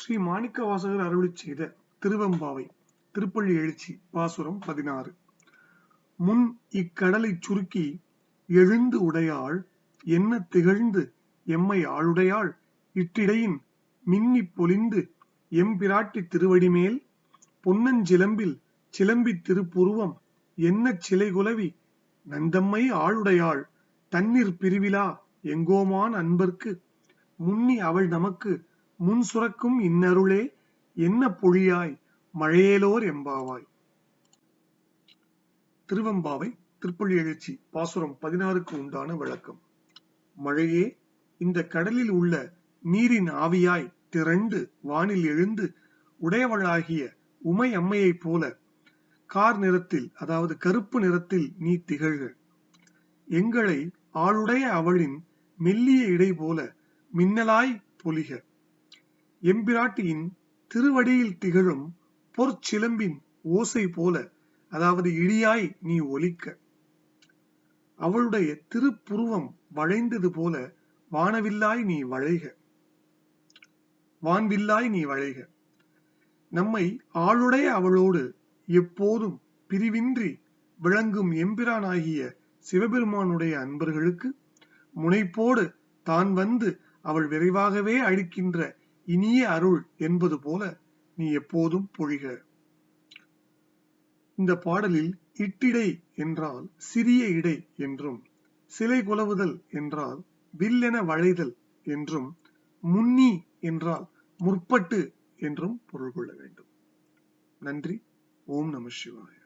ஸ்ரீ மாணிக்க வாசகர் அருளி செய்த திருவெம்பாவை திருப்பள்ளி எழுச்சி பாசுரம் பதினாறு. முன் இக்கடலைச் சுருக்கி எழுந்து உடையாள் என்ன திகழ்ந்து எம்மை ஆளுடையாள்? இட்டிடையின் மின்னிப் பொலிந்து எம்பிராட்டி திருவடிமேல் பொன்னஞ்சிலம்பில் சிலம்பித் திருப்புருவம் என்ன சிலை குலவி நந்தம்மை ஆளுடையாள்? தண்ணீர் பிரிவிலா எங்கோமான் அன்பர்க்கு? முன்னி அவள் நமக்கு முன் சுரக்கும் இன்னருளே என்ன பொழியாய் மழையேலோர் எம்பாவாய். திருவெம்பாவை திருப்பள்ளி எழுச்சி பாசுரம் பதினாறுக்கு உண்டான விளக்கம். மழையே இந்த கடலில் உள்ள நீரின் ஆவியாய் திரண்டு வானில் எழுந்து உடையவளாகிய உமை அம்மையைப் போல கார் நிறத்தில் அதாவது கருப்பு நிறத்தில் நீ திகழ்க. எங்களை ஆளுடைய அவளின் மெல்லிய இடை போல மின்னலாய் பொலிக எம்பிராட்டியின் திருவடியில் திகழும் பொற்சிலம்பின் ஓசை போல அதாவது இடியாய் நீ ஒலிக்க. அவளுடைய திருப்புருவம் வளைந்தது போல வானவில்லாய் நீ வளைக. வான்வில்லாய் நீ வளைக. நம்மை ஆளுடைய அவளோடு எப்போதும் பிரிவின்றி விளங்கும் எம்பிரானாகிய சிவபெருமானுடைய அன்பர்களுக்கு முனைப்போடு தான் வந்து அவள் விரைவாகவே அழிக்கின்ற இனிய அருள் என்பது போல நீ எப்போதும் பொழிக. இந்த பாடலில் இட்டிடை என்றால் சிறிய இடை என்றும் சிலை குலவுதல் என்றால் வில்லென வளைதல் என்றும் முன்னி என்றால் முற்பட்டு என்றும் பொருள் கொள்ள வேண்டும். நன்றி. ஓம் நம சிவாய.